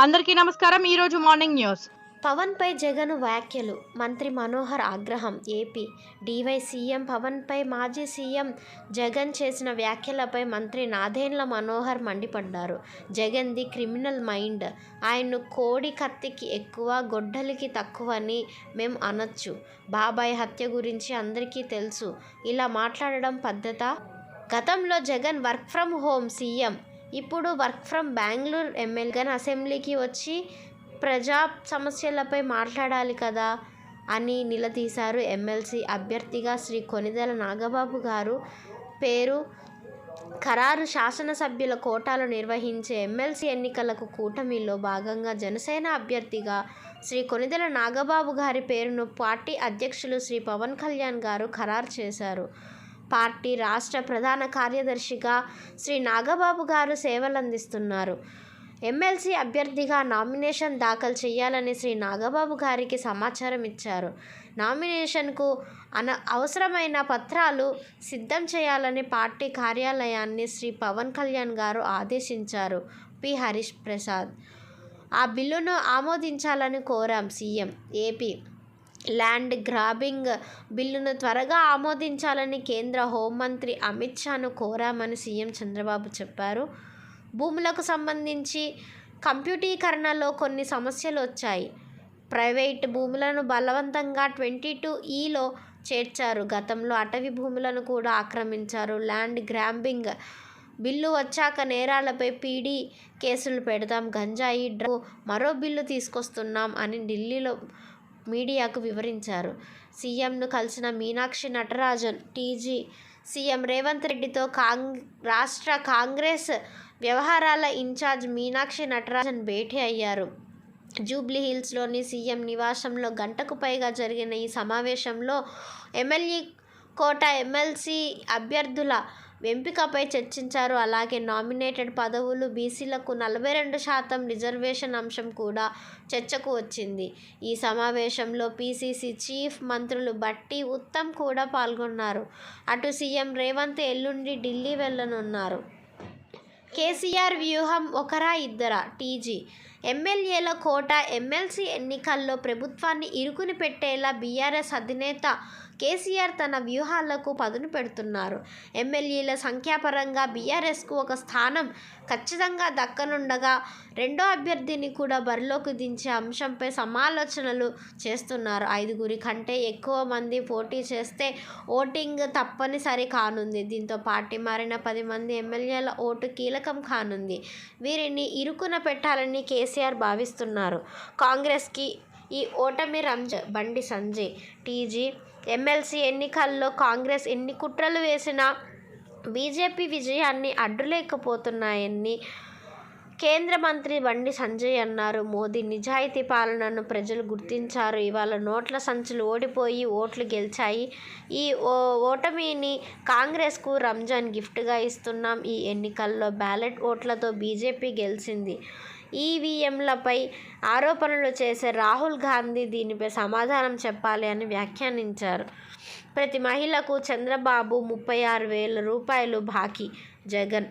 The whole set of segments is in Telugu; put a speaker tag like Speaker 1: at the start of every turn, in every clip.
Speaker 1: అందరికీ నమస్కారం. ఈరోజు మార్నింగ్ న్యూస్.
Speaker 2: పవన్పై జగన్ వ్యాఖ్యలు. మంత్రి మనోహర్ ఆగ్రహం. ఏపీ డివై సీఎం పవన్పై మాజీ సీఎం జగన్ చేసిన వ్యాఖ్యలపై మంత్రి నాదేండ్ల మనోహర్ మండిపడ్డారు. జగన్ది క్రిమినల్ మైండ్. ఆయన్ను కోడి కత్తికి ఎక్కువ గొడ్డలికి తక్కువ అని మేం అనొచ్చు. బాబాయ్ హత్య గురించి అందరికీ తెలుసు. ఇలా మాట్లాడడం పద్ధత? గతంలో Jagan work from home CM. ఇప్పుడు వర్క్ ఫ్రమ్ బెంగళూరు ఎమ్మెల్యేగా అసెంబ్లీకి వచ్చి ప్రజా సమస్యలపై మాట్లాడాలి కదా అని నిలదీశారు ఎమ్మెల్సీ అభ్యర్థిగా శ్రీ కొనిదెల నాగబాబు గారు. పేరు ఖరారు శాసనసభ్యుల కోటాలో నిర్వహించే ఎమ్మెల్సీ ఎన్నికలకు కూటమిలో భాగంగా జనసేన అభ్యర్థిగా శ్రీ కొనిదెల నాగబాబు గారి పేరును పార్టీ అధ్యక్షులు శ్రీ పవన్ కళ్యాణ్ గారు ఖరారు చేశారు. పార్టీ రాష్ట్ర ప్రధాన కార్యదర్శిగా శ్రీ నాగబాబు గారు సేవలందిస్తున్నారు. ఎమ్మెల్సీ అభ్యర్థిగా నామినేషన్ దాఖలు చేయాలని శ్రీ నాగబాబు గారికి సమాచారం ఇచ్చారు. నామినేషన్కు అన అవసరమైన పత్రాలు సిద్ధం చేయాలని పార్టీ కార్యాలయాన్ని శ్రీ పవన్ కళ్యాణ్ గారు ఆదేశించారు. పి. హరీష్ ప్రసాద్. ఆ బిల్లును ఆమోదించాలని కోరాం సీఎం ఏపీ ల్యాండ్ గ్రాబింగ్ బిల్లును త్వరగా ఆమోదించాలని కేంద్ర హోంమంత్రి అమిత్ షాను కోరామని సీఎం చంద్రబాబు చెప్పారు. భూములకు సంబంధించి కంప్యూటీకరణలో కొన్ని సమస్యలు వచ్చాయి. ప్రైవేట్ భూములను బలవంతంగా ట్వంటీ టూ ఈలో చేర్చారు. గతంలో అటవీ భూములను కూడా ఆక్రమించారు. ల్యాండ్ గ్రాంబింగ్ బిల్లు వచ్చాక నేరాలపై పీడీ కేసులు పెడదాం గంజాయి డ్రగ్ మరో బిల్లు తీసుకొస్తున్నాం అని ఢిల్లీలో మీడియాకు వివరించారు. సీఎంను కలిసిన మీనాక్షి నటరాజన్ టీజీ సీఎం రేవంత్ రెడ్డితో కాంగ్ రాష్ట్ర కాంగ్రెస్ వ్యవహారాల ఇన్ఛార్జ్ మీనాక్షి నటరాజన్ భేటీ అయ్యారు. జూబ్లీ హిల్స్లోని సీఎం నివాసంలో గంటకు పైగా జరిగిన ఈ సమావేశంలో ఎమ్మెల్యే కోట ఎమ్మెల్సీ అభ్యర్థుల ఎంపికపై చర్చించారు. అలాగే నామినేటెడ్ పదవులు బీసీలకు నలభై రెండు శాతం రిజర్వేషన్ అంశం కూడా చర్చకు వచ్చింది. ఈ సమావేశంలో పీసీసీ చీఫ్ మంత్రులు బట్టి ఉత్తమ్ కూడా పాల్గొన్నారు. అటు సీఎం రేవంత్ ఎల్లుండి ఢిల్లీ వెళ్ళనున్నారు. కేసీఆర్ వ్యూహం ఒకరా ఇద్దరా? టీజీ ఎమ్మెల్యేల కోట ఎమ్మెల్సీ ఎన్నికల్లో ప్రభుత్వాన్ని ఇరుకుని పెట్టేలా బీఆర్ఎస్ అధినేత కేసీఆర్ తన వ్యూహాలకు పదును పెడుతున్నారు. ఎమ్మెల్యేల సంఖ్యాపరంగా బీఆర్ఎస్కు ఒక స్థానం ఖచ్చితంగా దక్కనుండగా రెండో అభ్యర్థిని కూడా బరిలోకి దించే అంశంపై సమాలోచనలు చేస్తున్నారు. ఐదుగురి కంటే ఎక్కువ మంది పోటీ చేస్తే ఓటింగ్ తప్పనిసరి కానుంది. దీంతో పార్టీ మారిన పది మంది ఎమ్మెల్యేల ఓటు కీలకం కానుంది. వీరిని ఇరుకున పెట్టాలని కేసీఆర్ భావిస్తున్నారు. కాంగ్రెస్కి ఈ ఓటమి రంజ బండి సంజయ్ టీజీ ఎమ్మెల్సీ ఎన్నికల్లో కాంగ్రెస్ ఎన్ని కుట్రలు వేసినా బీజేపీ విజయాన్ని అడ్డులేకపోతున్నాయని కేంద్ర మంత్రి బండి సంజయ్ అన్నారు. మోదీ నిజాయితీ పాలనను ప్రజలు గుర్తించారు. ఇవాళ నోట్ల సంచులు ఓడిపోయి ఓట్లు గెలిచాయి. ఈ ఓ ఓటమిని కాంగ్రెస్కు రంజాన్ గిఫ్ట్గా ఇస్తున్నాం. ఈ ఎన్నికల్లో బ్యాలెట్ ఓట్లతో బీజేపీ గెలిచింది. ఈవీఎంలపై ఆరోపణలు చేసే రాహుల్ గాంధీ దీనిపై సమాధానం చెప్పాలి అని వ్యాఖ్యానించారు. ప్రతి మహిళకు చంద్రబాబు ముప్పై ఆరు వేల రూపాయలు బాకీ జగన్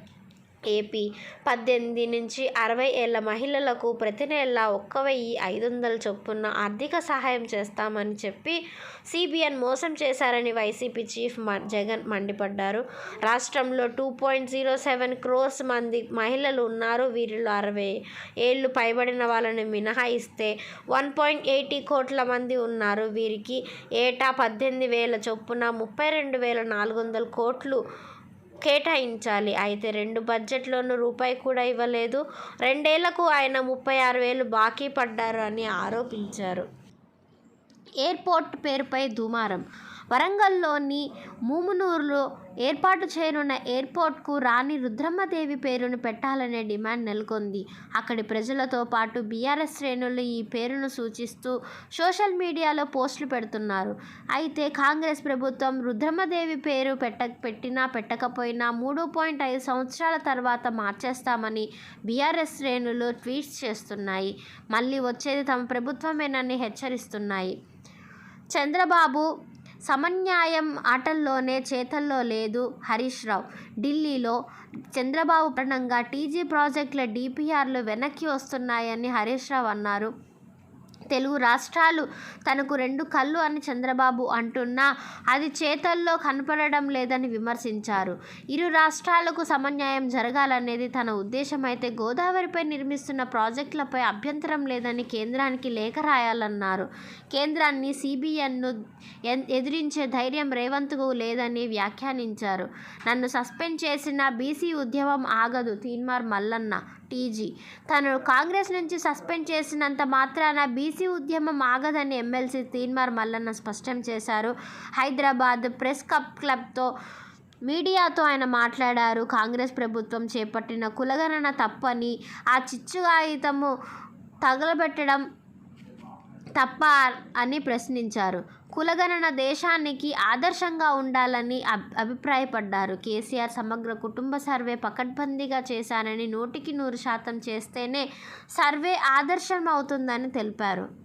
Speaker 2: ఏపీ. పద్దెనిమిది నుంచి అరవై ఏళ్ళ మహిళలకు ప్రతి నెల ఒక్క వెయ్యి ఐదు వందల చొప్పున ఆర్థిక సహాయం చేస్తామని చెప్పి సిబిఎన్ మోసం చేశారని వైసీపీ చీఫ్ మ జగన్ మండిపడ్డారు. రాష్ట్రంలో two point zero seven crores మంది మహిళలు ఉన్నారు. వీరిలో అరవై ఏళ్ళు పైబడిన వాళ్ళని మినహాయిస్తే వన్ పాయింట్ ఎయిటీ కోట్ల మంది ఉన్నారు. వీరికి ఏటా పద్దెనిమిది వేల చొప్పున ముప్పై రెండు వేల నాలుగు వందల కోట్లు కేటాయించాలి. అయితే రెండు బడ్జెట్లోనూ రూపాయి కూడా ఇవ్వలేదు. రెండేళ్ళకు ఆయన ముప్పై ఆరు వేలు బాకీ పడ్డారు అని ఆరోపించారు. ఎయిర్పోర్ట్ పేరుపై దుమారం. వరంగల్లోని మూమునూరులో ఏర్పాటు చేయనున్న ఎయిర్పోర్ట్కు రాణి రుద్రమ్మదేవి పేరును పెట్టాలనే డిమాండ్ నెలకొంది. అక్కడి ప్రజలతో పాటు బీఆర్ఎస్ శ్రేణులు ఈ పేరును సూచిస్తూ సోషల్ మీడియాలో పోస్టులు పెడుతున్నారు. అయితే కాంగ్రెస్ ప్రభుత్వం రుద్రమ్మదేవి పేరు పెట్ట పెట్టినా పెట్టకపోయినా మూడు పాయింట్ ఐదు సంవత్సరాల తర్వాత మార్చేస్తామని బీఆర్ఎస్ శ్రేణులు ట్వీట్స్ చేస్తున్నాయి. మళ్ళీ వచ్చేది తమ ప్రభుత్వమేనని హెచ్చరిస్తున్నాయి. చంద్రబాబు సమన్యాయం ఆటల్లోనే చేతల్లో లేదు హరీష్ రావు. ఢిల్లీలో చంద్రబాబు ప్రణంగా టీజీ ప్రాజెక్టుల డిపిఆర్లు వెనక్కి వస్తున్నాయని హరీష్ రావు అన్నారు. తెలుగు రాష్ట్రాలు తనకు రెండు కళ్ళు అని చంద్రబాబు అంటున్నా అది చేతల్లో కనపడడం లేదని విమర్శించారు. ఇరు రాష్ట్రాలకు సమన్యాయం జరగాలనేది తన ఉద్దేశం అయితే గోదావరిపై నిర్మిస్తున్న ప్రాజెక్టులపై అభ్యంతరం లేదని కేంద్రానికి లేఖ రాయాలన్నారు. కేంద్రాన్ని సిబిఎన్ను ఎదిరించే ధైర్యం రేవంత్కు లేదని వ్యాఖ్యానించారు. నన్ను సస్పెండ్ చేసిన బీసీ ఉద్యమం ఆగదు తీన్మార్ మల్లన్న టీజీ. తను కాంగ్రెస్ నుంచి సస్పెండ్ చేసినంత మాత్రాన బీసీ ఉద్యమం ఆగదని ఎమ్మెల్సీ తీన్మార్ మల్లన్న స్పష్టం చేశారు. హైదరాబాద్ ప్రెస్ కప్ క్లబ్తో మీడియాతో ఆయన మాట్లాడారు. కాంగ్రెస్ ప్రభుత్వం చేపట్టిన కులగణన తప్పని ఆ చిచ్చుగాయితము తగలబెట్టడం తప్ప అని ప్రశ్నించారు. కులగణన దేశానికి ఆదర్శంగా ఉండాలని అబ్ అభిప్రాయపడ్డారు. కేసీఆర్ సమగ్ర కుటుంబ సర్వే పకడ్బందీగా చేశానని నూటికి నూరు శాతం చేస్తేనే సర్వే ఆదర్శం అవుతుందని తెలిపారు.